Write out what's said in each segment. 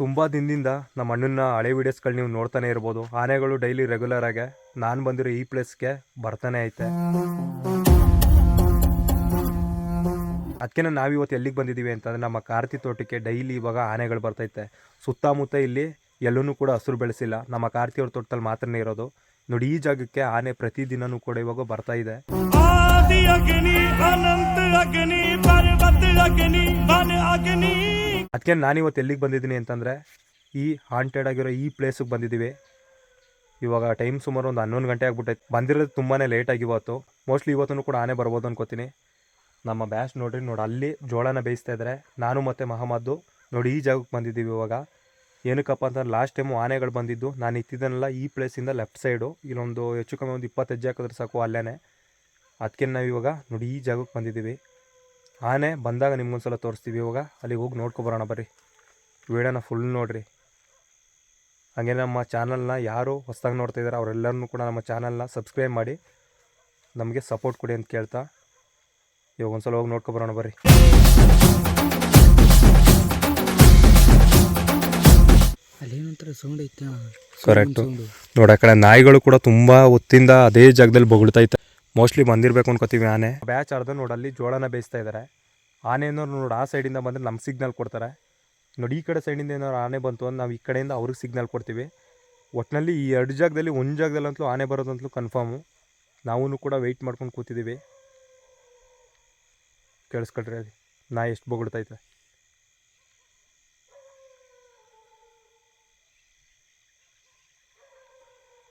ತುಂಬ ದಿನದಿಂದ ನಮ್ಮ ಅಣ್ಣನ ಹಳೆ ವೀಡಿಯೋಸ್ಗಳು ನೀವು ನೋಡ್ತಾನೆ ಇರ್ಬೋದು. ಆನೆಗಳು ಡೈಲಿ ರೆಗ್ಯುಲರ್ ಆಗಿ ನಾನು ಬಂದಿರೋ ಈ ಪ್ಲೇಸ್ಗೆ ಬರ್ತಾನೆ ಐತೆ. ಅದಕ್ಕೆ ನಾವಿವತ್ತು ಎಲ್ಲಿಗೆ ಬಂದಿದ್ದೀವಿ ಅಂತಂದರೆ ನಮ್ಮ ಕಾರ್ತಿ ತೋಟಕ್ಕೆ ಡೈಲಿ ಇವಾಗ ಆನೆಗಳು ಬರ್ತೈತೆ. ಸುತ್ತಮುತ್ತ ಇಲ್ಲಿ ಎಲ್ಲೂ ಕೂಡ ಹಸಿರು ಬೆಳೆಸಿಲ್ಲ. ನಮ್ಮ ಕಾರ್ತಿ ಅವ್ರ ತೋಟದಲ್ಲಿ ಮಾತ್ರನೇ ಇರೋದು. ನೋಡಿ ಈ ಜಾಗಕ್ಕೆ ಆನೆ ಪ್ರತಿದಿನವೂ ಕೂಡ ಇವಾಗ ಬರ್ತಾ ಇದೆ. ಅಗ್ನಿ ಪರ್ವತ ಅಗ್ನಿ ಅಗ್ನಿ. ಅದಕ್ಕೆ ನಾನಿವತ್ತು ಎಲ್ಲಿಗೆ ಬಂದಿದ್ದೀನಿ ಅಂತಂದರೆ ಈ ಹಾಂಟೆಡ್ ಆಗಿರೋ ಈ ಪ್ಲೇಸಿಗೆ ಬಂದಿದ್ದೀವಿ. ಇವಾಗ ಟೈಮ್ ಸುಮಾರು ಒಂದು ಹನ್ನೊಂದು ಗಂಟೆ ಆಗಿಬಿಟ್ಟೈತೆ. ಬಂದಿರೋದು ತುಂಬಾ ಲೇಟಾಗಿ ಇವತ್ತು. ಮೋಸ್ಟ್ಲಿ ಇವತ್ತೂ ಕೂಡ ಆನೆ ಬರ್ಬೋದು ಅನ್ಕೋತೀನಿ. ನಮ್ಮ ಬ್ಯಾಚ್ ನೋಡ್ರಿ, ನೋಡಿ, ಅಲ್ಲಿ ಜೋಳನ ಬೇಯಿಸ್ತಾ ಇದ್ದಾರೆ ನಾನು ಮತ್ತು ಮಹಮ್ಮದ್ದು ನೋಡಿ ಈ ಜಾಗಕ್ಕೆ ಬಂದಿದ್ದೀವಿ ಇವಾಗ. ಏನಕ್ಕಪ್ಪ ಅಂತಂದ್ರೆ ಲಾಸ್ಟ್ ಟೈಮು ಆನೆಗಳು ಬಂದಿದ್ದು, ನಾನು ಇತ್ತಿದ್ದನಲ್ಲ ಈ ಪ್ಲೇಸಿಂದ ಲೆಫ್ಟ್ ಸೈಡು ಇಲ್ಲೊಂದು ಹೆಚ್ಚು ಕಮ್ಮಿ ಒಂದು ಇಪ್ಪತ್ತು ಹೆಜ್ಜೆ ಹಾಕಿದ್ರೆ ಸಾಕು ಅಲ್ಲೇ ಅದಕ್ಕೆ ನಾವು ಇವಾಗ ನೋಡಿ ಈ ಜಾಗಕ್ಕೆ ಬಂದಿದ್ದೀವಿ. ಆನೆ ಬಂದಾಗ ನಿಮ್ಗೊಂದ್ಸಲ ತೋರಿಸ್ತೀವಿ ಇವಾಗ. ಅಲ್ಲಿಗೆ ಹೋಗಿ ನೋಡ್ಕೊಬರೋಣ ಬರ್ರಿ. ವಿಡಿಯೋನ ಫುಲ್ ನೋಡಿರಿ. ಹಾಗೆ ನಮ್ಮ ಚಾನಲ್ನ ಯಾರು ಹೊಸ್ದಾಗಿ ನೋಡ್ತಾ ಇದ್ದಾರೆ ಅವರೆಲ್ಲರನ್ನೂ ಕೂಡ ನಮ್ಮ ಚಾನಲ್ನ ಸಬ್ಸ್ಕ್ರೈಬ್ ಮಾಡಿ. ನಮಗೆ ಸಪೋರ್ಟ್ ಕೊಡಿ ಅಂತ ಕೇಳ್ತಾ. ಇವಾಗ ಒಂದ್ಸಲ ಹೋಗಿ ನೋಡ್ಕೊಬರೋಣ ಬರ್ರಿ. ಕರೆಕ್ಟು ನೋಡಿ ಆ ಕಡೆ ನಾಯಿಗಳು ಕೂಡ ತುಂಬ ಹೊತ್ತಿಂದ ಅದೇ ಜಾಗದಲ್ಲಿ ಬೊಗಳ್ತೈತೆ ಮೋಸ್ಟ್ಲಿ ಬಂದಿರಬೇಕು ಅನ್ಕೋತೀವಿ ಆನೆ. ಬ್ಯಾಚ್ ಅರ್ಧ ನೋಡಿ ಅಲ್ಲಿ ಜೋಳನ ಬೇಯಿಸ್ತಾ ಇದ್ದಾರೆ ಆನೆ ಏನಾದ್ರು ನೋಡಿ ಆ ಸೈಡಿಂದ ಬಂದರೆ ನಮ್ಗೆ ಸಿಗ್ನಲ್ ಕೊಡ್ತಾರೆ. ನೋಡಿ ಈ ಕಡೆ ಸೈಡಿಂದ ಏನಾದ್ರು ಆನೆ ಬಂತು ಅಂತ ನಾವು ಈ ಕಡೆಯಿಂದ ಅವ್ರಿಗೆ ಸಿಗ್ನಲ್ ಕೊಡ್ತೀವಿ. ಒಟ್ಟಿನಲ್ಲಿ ಈ ಎರಡು ಜಾಗದಲ್ಲಿ ಒಂದು ಜಾಗದಲ್ಲಂತಲೂ ಆನೆ ಬರೋದಂತಲೂ ಕನ್ಫರ್ಮು ನಾವೂ ಕೂಡ ವೆಯ್ಟ್ ಮಾಡ್ಕೊಂಡು ಕೂತಿದ್ದೀವಿ ಕೇಳಿಸ್ಕೊಳ್ರಿ ಅದು. ನಾ ಎಷ್ಟು ಬೊಗಳ್ತೈತೆ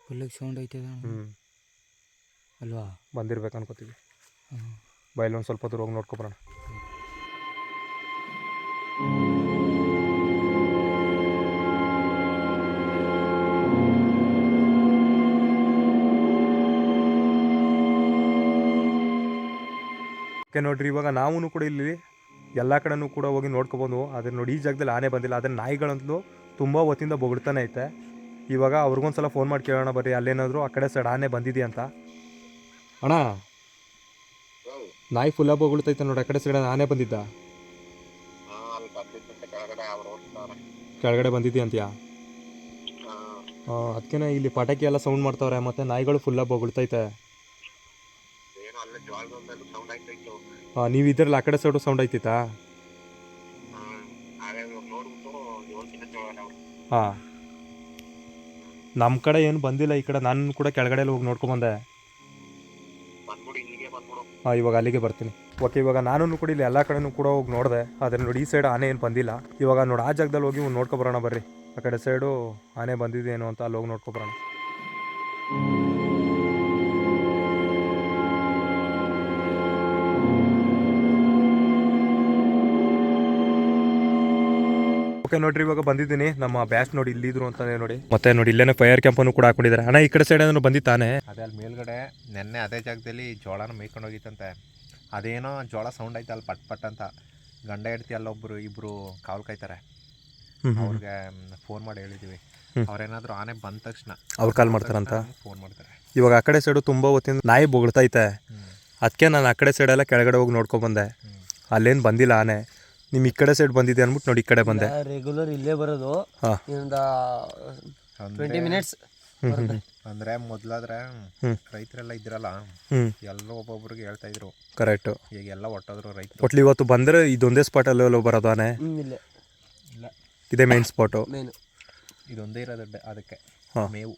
ಫುಲ್ಲಾಗಿ ಸೌಂಡ್ ಐತೆ. ಹ್ಞೂ ಅಲ್ವಾ? ಬಂದಿರ್ಬೇಕು ಅನ್ಕೋತೀವಿ. ಬಯಲು ಒಂದು ಸ್ವಲ್ಪ ದೂರ ಹೋಗಿ ನೋಡ್ಕೊಬರೋಣ ಓಕೆ ನೋಡ್ರಿ ಇವಾಗ ನಾವು ಕೂಡ ಇಲ್ಲಿ ಎಲ್ಲ ಕಡೆನೂ ಕೂಡ ಹೋಗಿ ನೋಡ್ಕೊಬೋದು. ಆದರೆ ನೋಡಿ ಈ ಜಾಗದಲ್ಲಿ ಆನೆ ಬಂದಿಲ್ಲ. ಆದರೆ ನಾಯಿಗಳಂತೂ ತುಂಬ ಹೊತ್ತಿಂದ ಬೊಗಳ್ತಾನೆ ಐತೆ. ಇವಾಗ ಅವ್ರಿಗೊಂದ್ಸಲ ಫೋನ್ ಮಾಡಿ ಕೇಳೋಣ ಬರ್ರಿ. ಅಲ್ಲೇನಾದರೂ ಆ ಕಡೆ ಸೈಡ್ ಆನೆ ಬಂದಿದೆಯಂತ ಅಂತ. ಅಣ್ಣ. ನಾಯಿ ಫುಲ್ಲ ಬೊಗಳ್ತೈತೆ ನೋಡಿ ಆ ಕಡೆ ಸೈಡ ನಾನೇ ಬಂದಿದ್ದ. ಕೆಳಗಡೆ ಬಂದಿದ್ದಿ ಅಂತೀಯಾ? ಅದಕ್ಕೆ ಇಲ್ಲಿ ಪಟಾಕಿ ಎಲ್ಲ ಸೌಂಡ್ ಮಾಡ್ತಾವ್ರೆ ಮತ್ತೆ ನಾಯಿಗಳು ಫುಲ್ ಹಬ್ಬ ಉಳಿತೈತೆ ನೀವು ಇದ್ರಲ್ಲಿ ಆ ಕಡೆ ಸೈಡು ಸೌಂಡ್ ಐತಿತ್ತಾ ಹಾಂ ನಮ್ಮ ಕಡೆ ಏನು ಬಂದಿಲ್ಲ ಈ ಕಡೆ ನಾನು ಕೂಡ ಕೆಳಗಡೆ ಹೋಗಿ ನೋಡ್ಕೊಂಬಂದೆ ಇವಾಗ ಅಲ್ಲಿಗೆ ಬರ್ತೀನಿ. ಓಕೆ ಇವಾಗ ನಾನು ಕೂಡ ಇಲ್ಲಿ ಎಲ್ಲ ಕಡೆನೂ ಕೂಡ ಹೋಗಿ ನೋಡಿದೆ. ಆದರೆ ನೋಡಿ, ಈ ಸೈಡ್ ಆನೆ ಏನು ಬಂದಿಲ್ಲ. ಇವಾಗ ನೋಡಿ, ಆ ಜಾಗದಲ್ಲಿ ಹೋಗಿ ನೋಡ್ಕೊ ನೋಡ್ಕೊಬರೋಣ ಬರ್ರಿ. ಆ ಕಡೆ ಸೈಡು ಆನೆ ಬಂದಿದ್ದೇನೋ ಅಂತ ಅಲ್ಲಿ ಹೋಗಿ ನೋಡ್ಕೊಬರೋಣ. ಓಕೆ ನೋಡ್ರಿ ಇವಾಗ ಬಂದಿದ್ದೀನಿ. ನಮ್ಮ ಬ್ಯಾಚ್ ನೋಡಿ ಇಲ್ಲಿದ್ರು ಅಂತಾನೆ ನೋಡಿ. ಮತ್ತೆ ನೋಡಿ ಇಲ್ಲೇನೆ ಫೈರ್ ಕ್ಯಾಂಪ್ ಅನ್ನು ಕೂಡ ಹಾಕೊಂಡಿದ್ದಾರೆ. ಅಣ್ಣ ಈ ಕಡೆ ಸೈಡ್ ಏನೋ ಬಂದಿತ್ತಾನೆ ಅದೇ ಅಲ್ಲಿ ಮೇಲ್ಗಡೆ ನೆನ್ನೆ ಅದೇ ಜಾಗದಲ್ಲಿ ಜೋಳನ ಮೇಯ್ಕೊಂಡು ಹೋಗಿತ್ತಂತೆ. ಅದೇನೋ ಜೋಳ ಸೌಂಡ್ ಐತೆ ಅಲ್ಲಿ ಪಟ್ ಪಟ್ ಅಂತ. ಗಂಡ ಹೆಡ್ತಿ ಅಲ್ಲೊಬ್ರು ಇಬ್ರು ಕಾವಲ್ ಕಾಯ್ತಾರೆ. ಅವ್ರಿಗೆ ಫೋನ್ ಮಾಡಿ ಹೇಳಿದೀವಿ. ಅವ್ರೇನಾದ್ರೂ ಆನೆ ಬಂದ ತಕ್ಷಣ ಅವ್ರು ಕಾಲ್ ಮಾಡ್ತಾರಂತ ಫೋನ್ ಮಾಡ್ತಾರೆ ಇವಾಗ ಆ ಕಡೆ ಸೈಡು ತುಂಬ ಹೊತ್ತಿಂದ ನಾಯಿ ಬೊಗಳ್ತೈತೆ ಅದಕ್ಕೆ ನಾನು ಆ ಕಡೆ ಸೈಡೆಲ್ಲ ಕೆಳಗಡೆ ಹೋಗಿ ನೋಡ್ಕೊಂಬಂದೆ ಬಂದೆ. ಅಲ್ಲೇನು ಬಂದಿಲ್ಲ ಆನೆ. ನಿಮ್ಮ ಈ ಕಡೆ ಸೈಡ್ ಬಂದಿದೆ ಅನ್ಬಿಟ್ಟು ನೋಡಿ ಈ ಕಡೆ ಬಂದೆ. ರೆಗ್ಯುಲರ್ ಇಲ್ಲೇ ಬರೋದು. ಹಾ. ಟ್ವೆಂಟಿ ಮಿನಿಟ್ಸ್ ಅಂದ್ರೆ ಮೊದ್ಲಾದ್ರೆ ಹ್ಮ್. ರೈತರೆಲ್ಲ ಇದ್ರಲ್ಲ ಹ್ಮ್. ಎಲ್ಲ ಒಬ್ಬೊಬ್ರಿಗೆ ಹೇಳ್ತಾ ಇದ್ರು. ಕರೆಕ್ಟು ಈಗ ಎಲ್ಲ ಒಟ್ಟಾದ್ರು ರೈತರು. ಒಟ್ಲಿ ಇವತ್ತು ಬಂದ್ರೆ ಇದೊಂದೇ ಸ್ಪಾಟ್ ಅಲ್ಲಿ ಬರೋದು ಆನೆ? ಇಲ್ಲೇ. ಇಲ್ಲ. ಇದೇ ಮೇನ್ ಸ್ಪಾಟು ಮೇನು ಇದೊಂದೇ ಇರೋದು ಡ- ಅದಕ್ಕೆ. ಹಾ. ಮೇವು.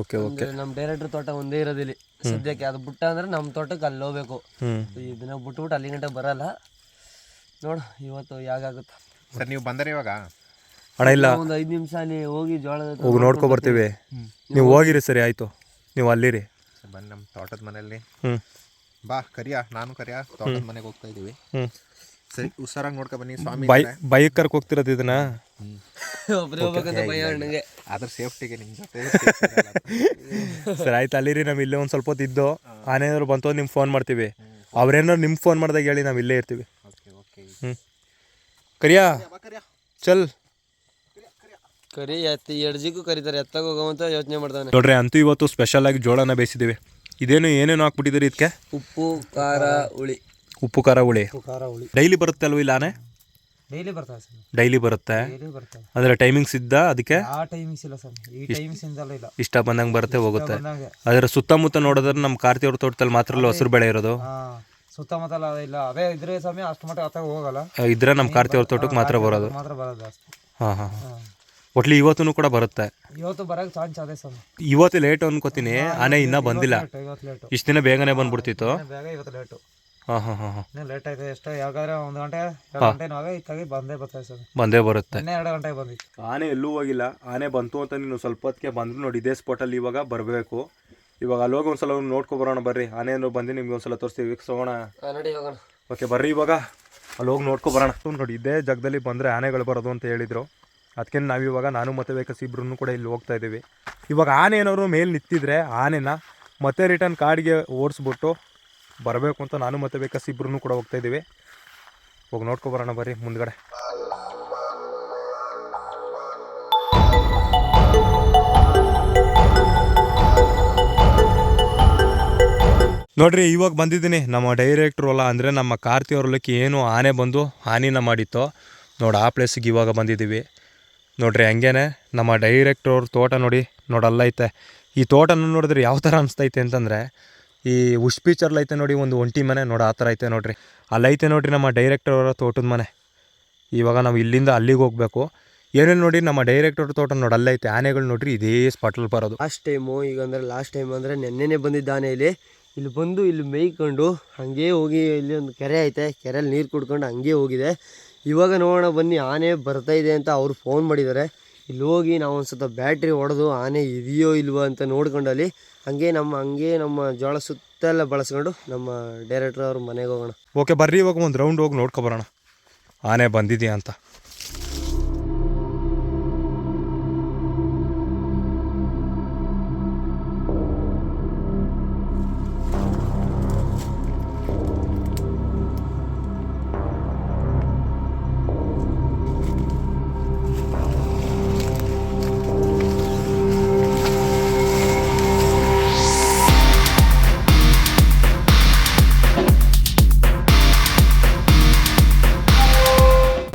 ಓಕೆ ಓಕೆ ನಮ್ಮ ಡೈರೆಕ್ಟರ್ ತೋಟ ಒಂದೇ ಇರೋದಿಲ್ಲ. ಸದ್ಯಕ್ಕೆ ಅದು ಬಿಟ್ಟ ಅಂದ್ರೆ ನಮ್ಮ ತೋಟಕ್ಕೆ ಅಲ್ಲಿ ಹೋಗ್ಬೇಕು. ಇದನ್ನ ಬಿಟ್ಬಿಟ್ಟು ಅಲ್ಲಿ ಗಂಟೆ ಬರಲ್ಲ. ನೋಡು ಇವತ್ತು ಯಾಗಾಗುತ್ತೆ? ಸರ್ ನೀವು ಬಂದರೆ ಇವಾಗ? ಹಣ ಇಲ್ಲ. ಒಂದು ಐದು ನಿಮಿಷ ಅಲ್ಲಿ ಹೋಗಿ ಜೋಳದ ಹತ್ರ ಹೋಗಿ ನೋಡ್ಕೊ ಬರ್ತೀವಿ. ನೀವು ಹೋಗಿರಿ ಸರಿ ಆಯ್ತು. ನೀವು ಅಲ್ಲಿರಿ. ಸರ್ ಬನ್ನಿ ನಮ್ಮ ತೋಟದ ಮನೆಯಲ್ಲಿ. ಹ್ಞೂ ಬಾ ಕರಿಯ. ನಾನು ಕರಿಯ. ತೋಟದ ಮನೆಗೆ ಹೋಗ್ತಾ ಇದೀವಿ ಹ್ಞೂ ಸರಿ ಹುಷಾರಾಗಿ ನೋಡ್ಕೊ ಬನ್ನಿ ಸ್ವಾಮಿ ಬೈ ಬೈಕ್ ಕರ್ಕೊ ಹೋಗ್ತಿರೋದು ಇದನ್ನ? ಒಬ್ರೇ ಹೋಗ್ಬೇಕಂತ ಭಯ ನನಗೆ ಅದ್ರ ಸೇಫ್ಟಿಗೆ ನಿಮ್ಮ ಜೊತೆ ಸರಿ ಆಯ್ತು ಅಲ್ಲಿರಿ ನಾವು ಇಲ್ಲೇ ಒಂದು ಸ್ವಲ್ಪ ಹೊತ್ತು ಇದ್ದು ಆನೆ ಏನಾದ್ರು ಬಂತು ನಿಮ್ಗೆ ಫೋನ್ ಮಾಡ್ತೀವಿ. ಅವ್ರೇನಾದ್ರು ನಿಮ್ಗೆ ಫೋನ್ ಮಾಡ್ದಾಗ ಹೇಳಿ ನಾವು ಇಲ್ಲೇ ಇರ್ತೀವಿ. ಕರಿಯಾ? ಚಲ್. ಕರಿ ಎತ್ತಿ ಎಡ್ಜಿಗೂ ಕರೀತಾರೆ ಎತ್ತಾಗ ಹೋಗೋವಂತ ಯೋಚನೆ ಮಾಡ್ತಾನೆ ನೋಡ್ರಿ ಅಂತೂ ಇವತ್ತು ಸ್ಪೆಷಲ್ ಆಗಿ ಜೋಳನ ಬೇಯಿಸಿದ್ದೀವಿ ಇದೇನು ಏನೇನು ಹಾಕ್ಬಿಟ್ಟಿದ್ರಿ ಇದಕ್ಕೆ? ಉಪ್ಪು ಖಾರ ಹುಳಿ. ಉಪ್ಪು ಖಾರ ಹುಳಿ. ಉಪ್ಪು ಖಾರ ಹುಳಿ. ಡೈಲಿ ಬರುತ್ತೆ ಅಲ್ವ ಇಲ್ಲಾನೆ? Daily sir. ಡೈಲಿ ಬರುತ್ತೆ? ಡೈಲಿ ಅಂದರೆ ಟೈಮಿಂಗ್ಸ್ ಇದ್ದ ಅದಕ್ಕೆ? ಯಾವ ಟೈಮಿಂಗ್ಸ್ ಇಲ್ಲ ಸರ್. ಈ ಟೈಮಿಂಗ್ಸ್ ಇಂದಲೂ ಇಲ್ಲ. ಇಷ್ಟ ಬಂದಂಗೆ ಬರುತ್ತೆ ಹೋಗುತ್ತೆ. ಬಂದಂಗೆ. ಅದರ ಸುತ್ತಮುತ್ತ ನೋಡಿದ್ರೆ ನಮ್ಮ ಕಾರ್ತಿ ಅವ್ರ ತೋಟದಲ್ಲಿ ಮಾತ್ರ ಹಸಿರು ಬೆಳೆ ಇರೋದು? ಹಾ. ಸುತ್ತಮುತ್ತಲ ಇಲ್ಲ ಅದೇ ಇದ್ರೆ ಸಮಯ ಅಷ್ಟು ಮಟ್ಟ ಅತ್ತಾಗ ಹೋಗಲ್ಲ. ಇದ್ರೆ ನಮ್ಮ ಕಾರ್ತಿ ಅವ್ರ ತೋಟಕ್ಕೆ ಮಾತ್ರ ಬರೋದು. ಮಾತ್ರ ಬರೋದು ಜಾಸ್ತಿ ಹಾಂ ಹಾಂ ಹಾ. ಒಟ್ಲಿ ಇವತ್ತೂ ಕೂಡ ಬರುತ್ತೆ. ಇವತ್ತು ಬರಕ್ಕೆ ಚಾನ್ಸ್ ಅದೇ ಸರ್ ಇವತ್ತು ಲೇಟ್ ಅನ್ಕೋತೀನಿ ಆನೆ ಇನ್ನ ಬಂದಿಲ್ಲ. ಇವತ್ತು ಲೇಟು ಇಷ್ಟು ದಿನ ಬೇಗನೆ ಬಂದ್ಬಿಡ್ತಿತ್ತು. ಬೇಗ ಇವತ್ತು ಲೇಟು ಹಾಂ ಹಾಂ ಹಾಂ ಹಾಂ. ಇನ್ನೂ ಲೇಟ್ ಆಯ್ತು ಎಷ್ಟೋ ಯಾವಾಗಾದ್ರೆ ಒಂದು ಗಂಟೆ ಎರಡು ಗಂಟೆ ನಾವೇ ಇತ್ತಾಗಿ ಬಂದೇ ಬರ್ತದೆ ಸರ್ ಬಂದೇ ಬರುತ್ತೆ. ಇನ್ನೇ ಎರಡು ಗಂಟೆಗೆ ಬಂದಿತ್ತು. ಆನೆ ಎಲ್ಲೂ ಹೋಗಿಲ್ಲ ಆನೆ ಬಂತು ಅಂತ ನೀನು ಸ್ವಲ್ಪ ಹೊತ್ತಿಗೆ ಬಂದ್ರು ನೋಡಿ ಇದೇ ಸ್ಪಾಟಲ್ಲಿ ಇವಾಗ ಬರಬೇಕು. ಇವಾಗ ಅಲ್ಲಿ ಹೋಗಿ ಒಂದ್ಸಲ ನೋಡ್ಕೊ ಬರೋಣ ಬರ್ರಿ. ಆನೆ ಏನೋ ಬಂದು ನಿಮ್ಗೆ ಒಂದ್ಸಲ ತೋರಿಸ್ತೀವಿ. ವೀಕ್ಷಿಸೋಣ ನಡಿ ಹೋಗೋಣ. ಓಕೆ ಬರ್ರಿ ಇವಾಗ. ಅಲ್ಲಿ ಹೋಗಿ ನೋಡ್ಕೊ ಬರೋಣ. ನೋಡಿ ಇದೇ ಜಾಗದಲ್ಲಿ ಬಂದರೆ ಆನೆಗಳು ಬರೋದು ಅಂತ ಹೇಳಿದರು. ಅದಕ್ಕೆ ನಾವಿವಾಗ ನಾನು ಮತ್ತೆ ಬೇಕಾ ಇಬ್ರು ಕೂಡ ಇಲ್ಲಿ ಹೋಗ್ತಾ ಇದ್ದೀವಿ. ಇವಾಗ ಆನೆ ಏನಾದ್ರು ಮೇಲೆ ನಿಂತಿದ್ರೆ ಆನೆನ ಮತ್ತೆ ರಿಟರ್ನ್ ಕಾಡಿಗೆ ಓಡಿಸ್ಬಿಟ್ಟು ಬರಬೇಕು ಅಂತ ನಾನು ಮತ್ತೆ ಬೇಕಾ ಇಬ್ರು ಕೂಡ ಹೋಗ್ತಾ ಇದ್ದೀವಿ. ಹೋಗಿ ನೋಡ್ಕೊ ಬರೋಣ ಬರ್ರಿ ಮುಂದ್ಗಡೆ. ನೋಡ್ರಿ, ಇವಾಗ ಬಂದಿದ್ದೀನಿ. ನಮ್ಮ ಡೈರೆಕ್ಟ್ರು ಅಲ್ಲ, ಅಂದರೆ ನಮ್ಮ ಕಾರ್ತಿ ಹೊಲಕ್ಕೆ ಏನು ಆನೆ ಬಂದು ಹಾನಿನ ಮಾಡಿತ್ತು, ನೋಡಿ ಆ ಪ್ಲೇಸಿಗೆ ಇವಾಗ ಬಂದಿದ್ದೀವಿ. ನೋಡ್ರಿ, ಹಂಗೇನೆ ನಮ್ಮ ಡೈರೆಕ್ಟ್ರ್ ಅವ್ರ ತೋಟ ನೋಡಿ ನೋಡಿ ಅಲ್ಲೈತೆ. ಈ ತೋಟನ ನೋಡಿದ್ರೆ ಯಾವ ಥರ ಅನಿಸ್ತೈತೆ ಅಂತಂದರೆ, ಈ ಐತೆ ನೋಡಿ, ಒಂದು ಒಂಟಿ ಮನೆ, ನೋಡಿ ಆ ಥರ ಐತೆ ನೋಡ್ರಿ. ಅಲ್ಲೈತೆ ನೋಡ್ರಿ, ನಮ್ಮ ಡೈರೆಕ್ಟರ್ ಅವರ ತೋಟದ ಮನೆ. ಇವಾಗ ನಾವು ಇಲ್ಲಿಂದ ಅಲ್ಲಿಗೆ ಹೋಗಬೇಕು. ಏನೇನು ನೋಡಿ, ನಮ್ಮ ಡೈರೆಕ್ಟರ್ ತೋಟ ನೋಡಿ ಅಲ್ಲೈತೆ. ಆನೆಗಳು ನೋಡ್ರಿ, ಇದೇ ಸ್ಪಾಟಲ್ಲಿ ಬರೋದು. ಲಾಸ್ಟ್ ಟೈಮು ಈಗ ಅಂದರೆ ಲಾಸ್ಟ್ ಟೈಮ್ ಅಂದರೆ ನೆನ್ನೆನೇ ಬಂದಿದ್ದಾನೆ ಇಲ್ಲಿ. ಇಲ್ಲಿ ಬಂದು ಇಲ್ಲಿ ಮೇಯ್ಕೊಂಡು ಹಾಗೆ ಹೋಗಿ ಇಲ್ಲಿ ಒಂದು ಕೆರೆ ಐತೆ. ಕೆರೆಯಲ್ಲಿ ನೀರು ಕುಡ್ಕೊಂಡು ಹಂಗೆ ಹೋಗಿದೆ. ಇವಾಗ ನೋಡೋಣ ಬನ್ನಿ, ಆನೆ ಬರ್ತಾ ಇದೆ ಅಂತ ಅವ್ರು ಫೋನ್ ಮಾಡಿದ್ದಾರೆ. ಇಲ್ಲಿ ಹೋಗಿ ನಾವು ಒಂದು ಸ್ವಲ್ಪ ಬ್ಯಾಟ್ರಿ ಹೊಡೆದು ಆನೆ ಇದೆಯೋ ಇಲ್ವೋ ಅಂತ ನೋಡ್ಕೊಂಡು ಅಲ್ಲಿ ಹಂಗೆ ನಮ್ಮ ಹಂಗೆ ನಮ್ಮ ಜೋಳ ಸುತ್ತೆಲ್ಲ ಬಳಸ್ಕೊಂಡು ನಮ್ಮ ಡೈರೆಕ್ಟ್ರ್ ಅವ್ರ ಮನೆಗೆ ಹೋಗೋಣ. ಓಕೆ ಬರ್ರಿ, ಇವಾಗ ಒಂದು ರೌಂಡ್ ಹೋಗಿ ನೋಡ್ಕೊಬರೋಣ ಆನೆ ಬಂದಿದೆಯಾ ಅಂತ.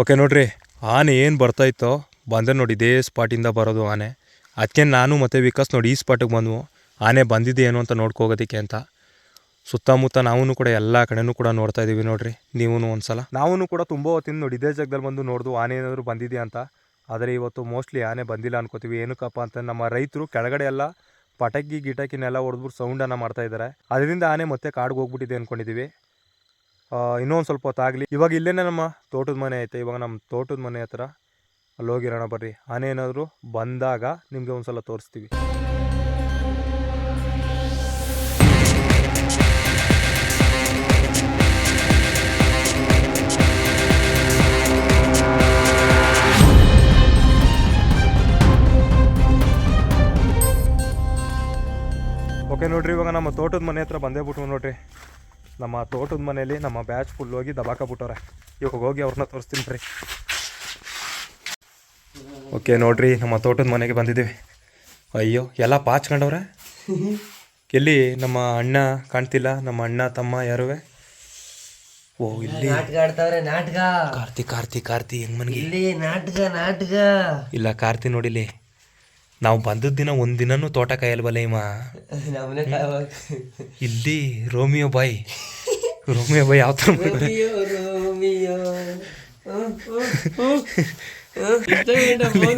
ಓಕೆ, ನೋಡ್ರಿ. ಆನೆ ಏನು ಬರ್ತಾಯಿತ್ತೋ ಬಂದೆ ನೋಡಿ, ಇದೇ ಸ್ಪಾಟಿಂದ ಬರೋದು ಆನೆ. ಅದಕ್ಕೆ ನಾನು ಮತ್ತು ವಿಕಾಸ್ ನೋಡಿ, ಈ ಸ್ಪಾಟಿಗೆ ಬಂದ್ವು. ಆನೆ ಬಂದಿದೆ ಏನು ಅಂತ ನೋಡ್ಕೋಗೋದಕ್ಕೆ ಅಂತ. ಸುತ್ತಮುತ್ತ ನಾವೂ ಕೂಡ ಎಲ್ಲ ಕಡೆನೂ ಕೂಡ ನೋಡ್ತಾ ಇದ್ದೀವಿ ನೋಡ್ರಿ ನೀವು ಒಂದ್ಸಲ. ನಾವೂ ಕೂಡ ತುಂಬ ಹೊತ್ತಿಂದ ನೋಡಿ, ಇದೇ ಜಾಗದಲ್ಲಿ ಬಂದು ನೋಡ್ದು ಆನೆ ಏನಾದರೂ ಬಂದಿದೆಯಾ ಅಂತ. ಆದರೆ ಇವತ್ತು ಮೋಸ್ಟ್ಲಿ ಆನೆ ಬಂದಿಲ್ಲ ಅನ್ಕೋತೀವಿ. ಏನಕ್ಕಪ್ಪ ಅಂತ ನಮ್ಮ ರೈತರು ಕೆಳಗಡೆ ಎಲ್ಲ ಪಟಾಕಿ ಗಿಟಕಿನೆಲ್ಲ ಹೊಡೆದ್ಬಿಟ್ಟು ಸೌಂಡನ್ನು ಮಾಡ್ತಾ ಇದ್ದಾರೆ ಅದರಿಂದ ಆನೆ ಮತ್ತೆ ಕಾಡಿಗೆ ಹೋಗ್ಬಿಟ್ಟಿದೆ ಅಂದ್ಕೊಂಡಿದ್ದೀವಿ ಇನ್ನೊಂದು ಸ್ವಲ್ಪ ಹೊತ್ತಾಗಲಿ ಇವಾಗ ಇಲ್ಲೇನೆ ನಮ್ಮ ತೋಟದ ಮನೆ ಐತೆ. ಇವಾಗ ನಮ್ಮ ತೋಟದ ಮನೆ ಹತ್ರ ಅಲ್ಲಿ ಹೋಗಿರೋಣ ಬರ್ರಿ. ಆನೆ ಏನಾದರೂ ಬಂದಾಗ ನಿಮಗೆ ಒಂದು ಸಲ ತೋರಿಸ್ತೀವಿ. ಓಕೆ ನೋಡ್ರಿ, ಇವಾಗ ನಮ್ಮ ತೋಟದ ಮನೆ ಹತ್ರ ಬಂದೇ ಬಿಟ್ಟು ನೋಡ್ರಿ. ನಮ್ಮ ತೋಟದ ಮನೇಲಿ ನಮ್ಮ ಬ್ಯಾಚ್ ಫುಲ್ ಹೋಗಿ ದಬಾಕ ಬಿಟ್ಟವ್ರೆ. ಇವಾಗ ಹೋಗಿ ಅವ್ರನ್ನ ತೋರಿಸ್ತೀನಿ ರೀ ಓಕೆ ನೋಡ್ರಿ ನಮ್ಮ ತೋಟದ ಮನೆಗೆ ಬಂದಿದ್ದೀವಿ. ಅಯ್ಯೋ ಎಲ್ಲ ಪಾಚ್ಕೊಂಡವ್ರೆ ಎಲ್ಲಿ ನಮ್ಮ ಅಣ್ಣ ಕಾಣ್ತಿಲ್ಲ ನಮ್ಮ ಅಣ್ಣ ತಮ್ಮ ಯಾರುವೆ? ಓ ಇಲ್ಲಿ. ನಾಟಕ ಕಾರ್ತಿ ಕಾರ್ತಿ ಕಾರ್ತಿ ಹೆಂಗ್ ಮನ್ಗೆ? ಇಲ್ಲಿ ನಾಟಕ ನಾಟಕ. ಇಲ್ಲ ಕಾರ್ತಿ ನೋಡಿಲಿ ನಾವು ಬಂದದ ದಿನ ಒಂದ್ ದಿನನೂ ತೋಟ ಕಾಯಲ್ವಲ್ಲ ಇಮ್ಮ ನಮ್ಮನೆ ಇಲ್ಲಿ ರೋಮಿಯೋ ಬಾಯ್. ರೋಮಿಯೋ ಬಾಯ್ ಯಾವ ಥರ ಮಾಡ್ತಾರೆ?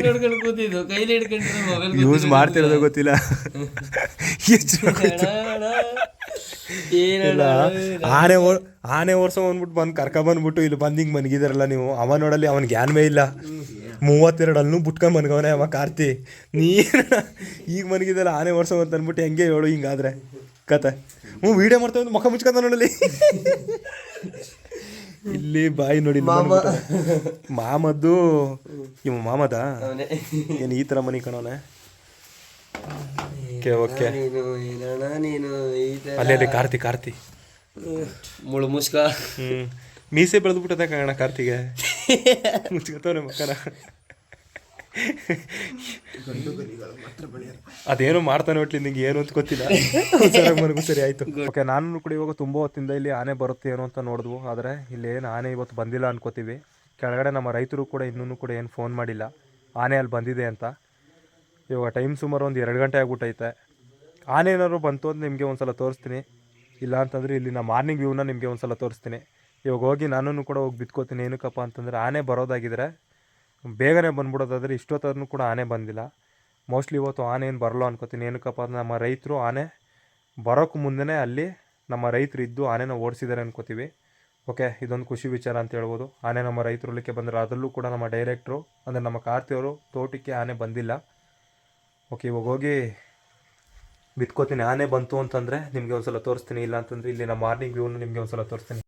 ನೋಡ್ಕೊಂಡು ಕೂತಿದ್ದು ಕೈಲಿ ಹಿಡ್ಕೊಂಡ್ರೆ ಮೊಬೈಲ್ ಯೂಸ್ ಮಾಡ್ತಿರೋದು ಗೊತ್ತಿಲ್ಲ. ಏನಿಲ್ಲ ಆನೆ ಆನೆ ಓಡ್ಸೋ ಅಂದ್ಬಿಟ್ಟು ಬಂದು ಕರ್ಕ ಬಂದ್ಬಿಟ್ಟು ಇಲ್ಲಿ ಬಂದು ಹಿಂಗೆ ಮನ್ಗಿದಾರಲ್ಲ ನೀವು. ಅವ ನೋಡಲ್ಲಿ ಅವನ ಜ್ಞಾನವೇ ಇಲ್ಲ. ಮೂವತ್ತೆರಡಲ್ಲೂ ಬುಟ್ಕೊಂಡ್ ಬಿಟ್ಕೊಂಡ್ ಮನ್ಗವನೆ ಅವ ಕಾರ್ತಿ. ನೀ ಈಗ ಮನಗಿದಲ್ಲ ಆನೆ ವರ್ಷ ಅಂತ ಅಂದ್ಬಿಟ್ಟು ಹೆಂಗೆ ಹೇಳು ಹಿಂಗಾದ್ರೆ? ಕತೆ. ಹ್ಞೂ ವೀಡಿಯೋ ಮಾಡ್ತಾ ಮುಖ ಮುಚ್ಕೊಂತ ನೋಡಲಿ ಇಲ್ಲಿ ಬಾಯಿ ನೋಡಿ ಮಾಮ. ಮಾಮದ್ದು ಇವ ಮಾಮದ? ಏನು ಈ ತರ ಮನಿ ಕಣವನೆ? Okay okay. ಅಲ್ಲೇ ಅಲ್ಲಿ ಕಾರ್ತಿ ಕಾರ್ತಿ. ಮುಳು ಮುಸ್ಕ. ಹ್ಮ್. ಮೀಸೆ ಬೆಳೆದ್ಬಿಟ್ಟದ ಕಾರಣ ಕಾರ್ತಿಗೆ? ಮುಚ್ಕೋತವ್ರೆ ಮಕ್ಕನ ಅದೇನೋ ಮಾಡ್ತಾನೆ ಒಟ್ಲಿ ನಿಂಗೆ ಏನು ಅಂತ ಗೊತ್ತಿಲ್ಲ. ಸರಿ ಆಯ್ತು. ಓಕೆ, ನಾನು ಕೂಡ ಇವಾಗ ತುಂಬ ಹೊತ್ತಿಂದ ಇಲ್ಲಿ ಆನೆ ಬರುತ್ತೆ ಏನು ಅಂತ ನೋಡಿದ್ವು. ಆದರೆ ಇಲ್ಲಿ ಏನು ಆನೆ ಇವತ್ತು ಬಂದಿಲ್ಲ ಅನ್ಕೋತೀವಿ. ಕೆಳಗಡೆ ನಮ್ಮ ರೈತರು ಕೂಡ ಇನ್ನೂ ಕೂಡ ಏನು ಫೋನ್ ಮಾಡಿಲ್ಲ. ಆನೆ ಅಲ್ಲಿ ಬಂದಿದೆ ಅಂತ. ಇವಾಗ ಟೈಮ್ ಸುಮಾರು ಒಂದು ಎರಡು ಗಂಟೆ ಆಗ್ಬಿಟ್ಟೈತೆ. ಆನೆ ಏನಾದ್ರು ಬಂತು ಅಂತ ನಿಮಗೆ ಒಂದು ಸಲ ತೋರಿಸ್ತೀನಿ. ಇಲ್ಲ ಅಂತಂದರೆ ನಾ ಮಾರ್ನಿಂಗ್ ವ್ಯೂನ ನಿಮಗೆ ಒಂದು ಸಲ ತೋರಿಸ್ತೀನಿ. ಇವಾಗ ಹೋಗಿ ನಾನು ಕೂಡ ಹೋಗಿ ಬಿತ್ಕೋತೀನಿ. ಏನಕ್ಕಪ್ಪ ಅಂತಂದರೆ ಆನೆ ಬರೋದಾಗಿದ್ರೆ ಬೇಗನೆ ಬಂದ್ಬಿಡೋದಾದ್ರೆ ಇಷ್ಟೊತ್ತಾದ್ರೂ ಕೂಡ ಆನೆ ಬಂದಿಲ್ಲ. ಮೋಸ್ಟ್ಲಿ ಇವತ್ತು ಆನೆ ಏನು ಬರಲ್ಲ ಅನ್ಕೋತೀನಿ. ಏನಕ್ಕಪ್ಪ ಅಂದರೆ ನಮ್ಮ ರೈತರು ಆನೆ ಬರೋಕ್ಕೆ ಮುಂದೆನೇ ಅಲ್ಲಿ ನಮ್ಮ ರೈತರು ಇದ್ದು ಆನೆನ ಓಡಿಸಿದ್ದಾರೆ ಅನ್ಕೋತೀವಿ. ಓಕೆ ಇದೊಂದು ಖುಷಿ ವಿಚಾರ ಅಂತ ಹೇಳ್ಬೋದು. ಆನೆ ನಮ್ಮ ರೈತರು ಉಳಿಕೆ ಬಂದರೆ ಅದರಲ್ಲೂ ಕೂಡ ನಮ್ಮ ಡೈರೆಕ್ಟ್ರು ಅಂದರೆ ನಮ್ಮ ಕಾರ್ತಿಯವರು ತೋಟಕ್ಕೆ ಆನೆ ಬಂದಿಲ್ಲ. ಓಕೆ ಇವಾಗ ಹೋಗಿ ಬಿತ್ಕೋತೀನಿ. ಆನೆ ಬಂತು ಅಂತಂದರೆ ನಿಮಗೆ ಒಂದು ಸಲ ತೋರಿಸ್ತೀನಿ. ಇಲ್ಲ ಅಂತಂದರೆ ಇಲ್ಲಿ ನಮ್ಮ ಮಾರ್ನಿಂಗ್ ವ್ಯೂನ ನಿಮಗೆ ಒಂದು ಸಲ ತೋರಿಸ್ತೀನಿ.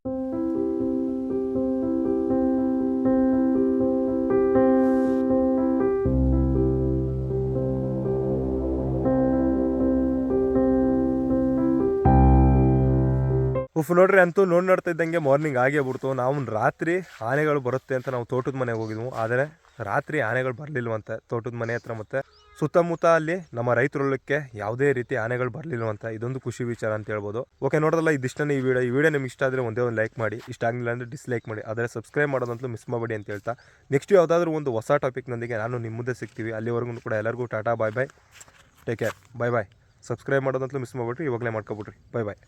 ಉಫ್ ನೋಡ್ರಿ ಅಂತೂ ನೋಡಿ ನೋಡ್ತಾ ಇದ್ದಂಗೆ ಮಾರ್ನಿಂಗ್ ಆಗೇ ಬಿಡ್ತು. ನಾವು ರಾತ್ರಿ ಆನೆಗಳು ಬರುತ್ತೆ ಅಂತ ನಾವು ತೋಟದ ಮನೆಗೆ ಹೋಗಿದ್ವು. ಆದರೆ ರಾತ್ರಿ ಆನೆಗಳು ಬರಲಿಲ್ವಂತೆ. ತೋಟದ ಮನೆ ಹತ್ರ ಮತ್ತೆ ಸುತ್ತಮುತ್ತ ಅಲ್ಲಿ ನಮ್ಮ ರೈತರೊಳಕ್ಕೆ ಯಾವುದೇ ರೀತಿ ಆನೆಗಳು ಬರಲಿಲ್ವಂತೆ. ಇದೊಂದು ಖುಷಿ ವಿಚಾರ ಅಂತ ಹೇಳ್ಬೋದು. ಓಕೆ ನೋಡೋದಲ್ಲ ಇದಿಷ್ಟನೇ ಈ ವಿಡಿಯೋ ಈ ವಿಡಿಯೋ ನಿಮ್ಗೆ ಇಷ್ಟ ಆದರೆ ಒಂದೇ ಒಂದು ಲೈಕ್ ಮಾಡಿ. ಇಷ್ಟ ಆಗಲಿಲ್ಲ ಅಂದರೆ ಡಿಸ್ಲೈಕ್ ಮಾಡಿ. ಆದರೆ ಸಬ್ಸ್ಕ್ರೈಬ್ ಮಾಡೋದಂತಲೂ ಮಿಸ್ ಮಾಡಬೇಡಿ ಅಂತ ಹೇಳ್ತಾ. ನೆಕ್ಸ್ಟ್ ಯಾವುದಾದ್ರೂ ಒಂದು ಹೊಸ ಟಾಪಿಕ್ನೊಂದಿಗೆ ನಾನು ನಿಮ್ಮ ಮುಂದೆ ಸಿಗ್ತೀವಿ. ಅಲ್ಲಿವರೆಗೂ ಕೂಡ ಎಲ್ಲರಿಗೂ tata bye bye take care bye bye subscribe ಮಾಡೋದಂತಲೂ miss ಮಾಡಿಬಿಟ್ರಿ. ಇವಾಗಲೇ ಮಾಡ್ಕೊಬಿಟ್ರಿ ಬಾಯ್ ಬಾಯ್